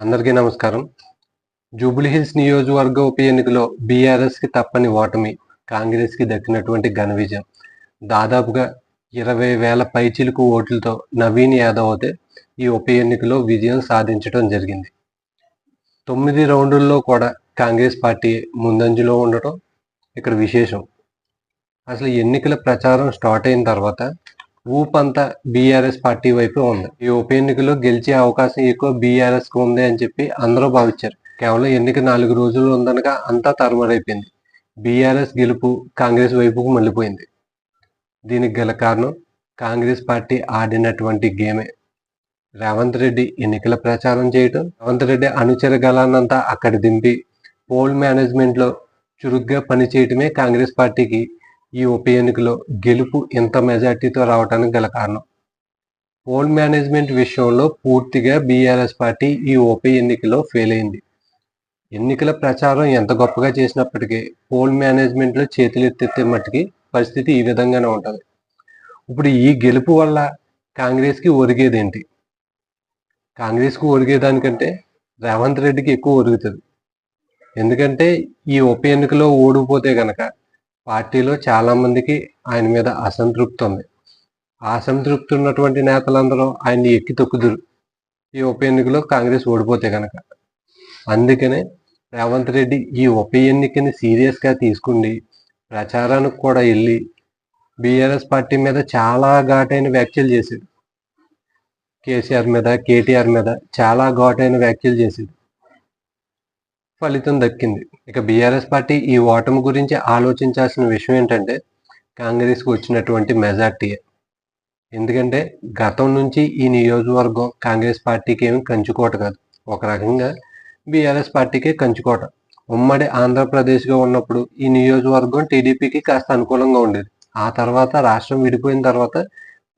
అందరికీ నమస్కారం. జూబ్లీహిల్స్ నియోజకవర్గ ఉప ఎన్నికలో బీఆర్ఎస్కి తప్పని ఓటమి కాంగ్రెస్కి దక్కినటువంటి ఘన విజయం. దాదాపుగా ఇరవై వేల పైచిలుకు ఓట్లతో నవీన్ యాదవ్ అయితే ఈ ఉప ఎన్నికలో విజయం సాధించడం జరిగింది. తొమ్మిది రౌండుల్లో కూడా కాంగ్రెస్ పార్టీ ముందంజలో ఉండటం ఇక్కడ విశేషం. అసలు ఎన్నికల ప్రచారం స్టార్ట్ అయిన తర్వాత ఊపంతా బీఆర్ఎస్ పార్టీ వైపే ఉంది. ఈ ఉప ఎన్నికలో గెలిచే అవకాశం ఎక్కువ బీఆర్ఎస్కు ఉంది అని చెప్పి అందరూ భావించారు. కేవలం ఎన్నిక నాలుగు రోజులు ఉందనగా అంతా తరమరైపోయింది. బీఆర్ఎస్ గెలుపు కాంగ్రెస్ వైపుకు మళ్ళీపోయింది. దీనికి గల కారణం కాంగ్రెస్ పార్టీ ఆడినటువంటి గేమే. రేవంత్ రెడ్డి ఎన్నికల ప్రచారం చేయటం రేవంత్ రెడ్డి అనుచర గలాన్నంతా అక్కడ దింపి పోల్ మేనేజ్మెంట్లో చురుగ్గా పనిచేయటమే కాంగ్రెస్ పార్టీకి ఈ ఉప ఎన్నికలో గెలుపు ఇంత మెజార్టీతో రావడానికి గల కారణం. పోల్ మేనేజ్మెంట్ విషయంలో పూర్తిగా బీఆర్ఎస్ పార్టీ ఈ ఉప ఎన్నికలో ఫెయిల్ అయింది. ఎన్నికల ప్రచారం ఎంత గొప్పగా చేసినప్పటికీ పోల్ మేనేజ్మెంట్లో చేతులు ఎత్తెత్తే మట్టుకి పరిస్థితి ఈ విధంగానే ఉంటుంది. ఇప్పుడు ఈ గెలుపు వల్ల కాంగ్రెస్కి ఒరిగేదేంటి? కాంగ్రెస్కు ఒరిగేదానికంటే రేవంత్ రెడ్డికి ఎక్కువ ఒరుగుతుంది. ఎందుకంటే ఈ ఉప ఎన్నికలో ఓడిపోతే గనక పార్టీలో చాలా మందికి ఆయన మీద అసంతృప్తి ఉంది. అసంతృప్తి ఉన్నటువంటి నేతలందరూ ఆయన్ని ఎక్కి తొక్కుదురు. ఈ ఉప ఎన్నికలో కాంగ్రెస్ ఓడిపోతే కనుక అందుకనే రేవంత్ రెడ్డి ఈ ఉప ఎన్నికని సీరియస్గా తీసుకుండి ప్రచారానికి కూడా వెళ్ళి బీఆర్ఎస్ పార్టీ మీద చాలా ఘాటైన వ్యాఖ్యలు చేశాడు. కేసీఆర్ మీద కేటీఆర్ మీద చాలా ఘాటైన వ్యాఖ్యలు చేశాడు. ఫలితం దక్కింది. ఇక బీఆర్ఎస్ పార్టీ ఈ ఓటమి గురించి ఆలోచించాల్సిన విషయం ఏంటంటే కాంగ్రెస్కి వచ్చినటువంటి మెజార్టీ ఎందుకంటే గతం నుంచి ఈ నియోజకవర్గం కాంగ్రెస్ పార్టీకి ఏమి కంచుకోట కాదు. ఒక రకంగా బీఆర్ఎస్ పార్టీకే కంచుకోట. ఉమ్మడి ఆంధ్రప్రదేశ్గా ఉన్నప్పుడు ఈ నియోజకవర్గం టీడీపీకి కాస్త అనుకూలంగా ఉండేది. ఆ తర్వాత రాష్ట్రం విడిపోయిన తర్వాత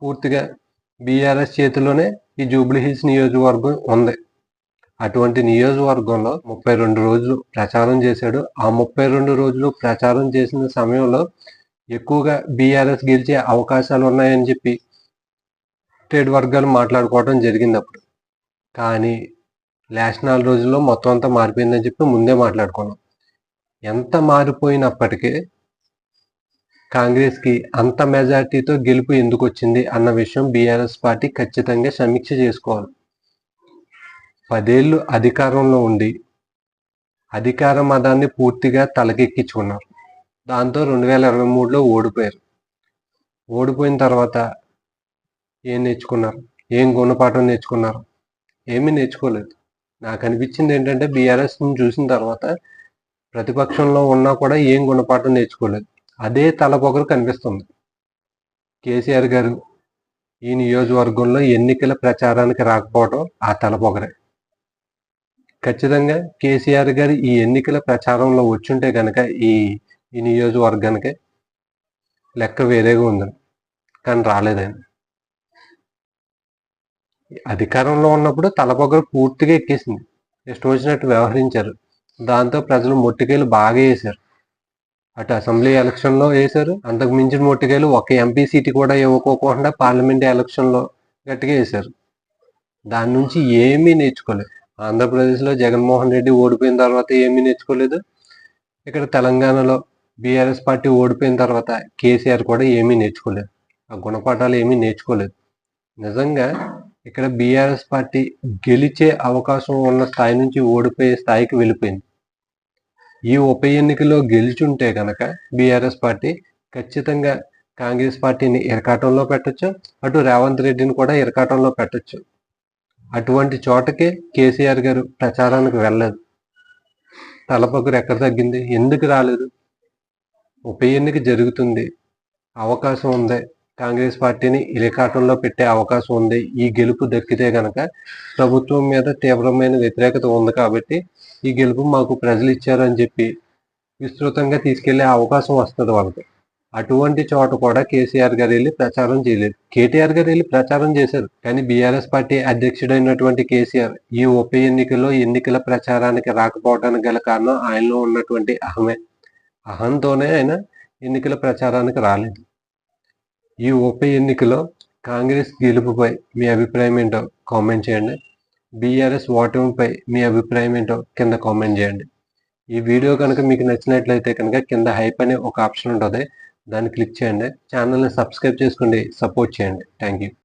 పూర్తిగా బీఆర్ఎస్ చేతిలోనే ఈ జూబ్లీహిల్స్ నియోజకవర్గం ఉంది. అటువంటి నియోజకవర్గంలో ముప్పై రెండు రోజులు ప్రచారం చేశాడు. ఆ ముప్పై రెండు రోజులు ప్రచారం చేసిన సమయంలో ఎక్కువగా బీఆర్ఎస్ గెలిచే అవకాశాలు ఉన్నాయని చెప్పి ట్రేడ్ వర్గాలు మాట్లాడుకోవడం జరిగింది అప్పుడు. కానీ లాస్ట్ నాలుగు రోజుల్లో మొత్తం అంతా మారిపోయిందని చెప్పి ముందే మాట్లాడుకున్నాం. ఎంత మారిపోయినప్పటికీ కాంగ్రెస్కి అంత మెజార్టీతో గెలుపు ఎందుకు వచ్చింది అన్న విషయం బీఆర్ఎస్ పార్టీ ఖచ్చితంగా సమీక్ష చేసుకోవాలి. పదేళ్ళు అధికారంలో ఉండి అధికార మదాన్ని పూర్తిగా తలకెక్కించుకున్నారు. దాంతో రెండు వేల ఇరవై మూడులో ఓడిపోయారు. ఓడిపోయిన తర్వాత ఏం నేర్చుకున్నారు? ఏం గుణపాఠం నేర్చుకున్నారు? ఏమీ నేర్చుకోలేదు. నాకు అనిపించింది ఏంటంటే బీఆర్ఎస్ని చూసిన తర్వాత ప్రతిపక్షంలో ఉన్నా కూడా ఏం గుణపాఠం నేర్చుకోలేదు. అదే తలపొగరు కనిపిస్తుంది. కేసీఆర్ గారు ఈ నియోజకవర్గంలో ఎన్నికల ప్రచారానికి రాకపోవడం ఆ తలపొగరే ఖచ్చితంగా కేసీఆర్ గారు ఈ ఎన్నికల ప్రచారంలో వచ్చుంటే కనుక ఈ ఈ నియోజకవర్గానికి లెక్క వేరేగా ఉంది. కానీ రాలేదండి అధికారంలో ఉన్నప్పుడు తలపొగరు పూర్తిగా ఎక్కేసింది. ఇష్టం వచ్చినట్టు వ్యవహరించారు. దాంతో ప్రజలు మొట్టికేలు బాగా వేశారు. అటు అసెంబ్లీ ఎలక్షన్లో వేశారు. అంతకు మించిన మొట్టికేలు ఒక ఎంపీ సీటు కూడా ఇవ్వకోకుండా పార్లమెంట్ ఎలక్షన్లో గట్టిగా వేశారు. దాని నుంచి ఏమీ నేర్చుకోలేదు. ఆంధ్రప్రదేశ్లో జగన్మోహన్ రెడ్డి ఓడిపోయిన తర్వాత ఏమీ నేర్చుకోలేదు. ఇక్కడ తెలంగాణలో బీఆర్ఎస్ పార్టీ ఓడిపోయిన తర్వాత కేసీఆర్ కూడా ఏమీ నేర్చుకోలేదు. ఆ గుణపాఠాలు ఏమీ నేర్చుకోలేదు. నిజంగా ఇక్కడ బీఆర్ఎస్ పార్టీ గెలిచే అవకాశం ఉన్న స్థాయి నుంచి ఓడిపోయే స్థాయికి వెళ్ళిపోయింది. ఈ ఉప ఎన్నికలో గెలిచుంటే కనుక బీఆర్ఎస్ పార్టీ ఖచ్చితంగా కాంగ్రెస్ పార్టీని ఇరకాటంలో పెట్టొచ్చు అటు రేవంత్ రెడ్డిని కూడా ఇరకాటంలో పెట్టచ్చు. అటువంటి చోటకే కేసీఆర్ గారు ప్రచారానికి వెళ్ళలేదు. తలపొగరు ఎక్కడ తగ్గింది? ఎందుకు రాలేదు? ఉప ఎన్నిక జరుగుతుంది. అవకాశం ఉంది. కాంగ్రెస్ పార్టీని ఇలికాటంలో పెట్టే అవకాశం ఉంది. ఈ గెలుపు దక్కితే గనక ప్రభుత్వం మీద తీవ్రమైన వ్యతిరేకత ఉంది కాబట్టి ఈ గెలుపు మాకు ప్రజలు ఇచ్చారని చెప్పి విస్తృతంగా తీసుకెళ్ళే అవకాశం వస్తుంది వాళ్ళకి. అటువంటి చోట కూడా కేసీఆర్ గారు వెళ్ళి ప్రచారం చేయలేదు. కేటీఆర్ గారు వెళ్ళి ప్రచారం చేశారు. కానీ బీఆర్ఎస్ పార్టీ అధ్యక్షుడైనటువంటి కేసీఆర్ ఈ ఉప ఎన్నికల్లో ఎన్నికల ప్రచారానికి రాకపోవడానికి గల కారణం ఆయనలో ఉన్నటువంటి అహమే. అహంతోనే ఆయన ఎన్నికల ప్రచారానికి రాలేదు. ఈ ఉప ఎన్నికలో కాంగ్రెస్ గెలుపుపై మీ అభిప్రాయం ఏంటో కామెంట్ చేయండి. బీఆర్ఎస్ ఓటమిపై మీ అభిప్రాయం ఏంటో కింద కామెంట్ చేయండి. ఈ వీడియో కనుక మీకు నచ్చినట్లయితే కనుక కింద హైప్ అనే ఒక ఆప్షన్ ఉంటుంది. దాన్ని క్లిక్ చేయండి. ఛానల్ని సబ్స్క్రైబ్ చేసుకోండి. సపోర్ట్ చేయండి. Thank you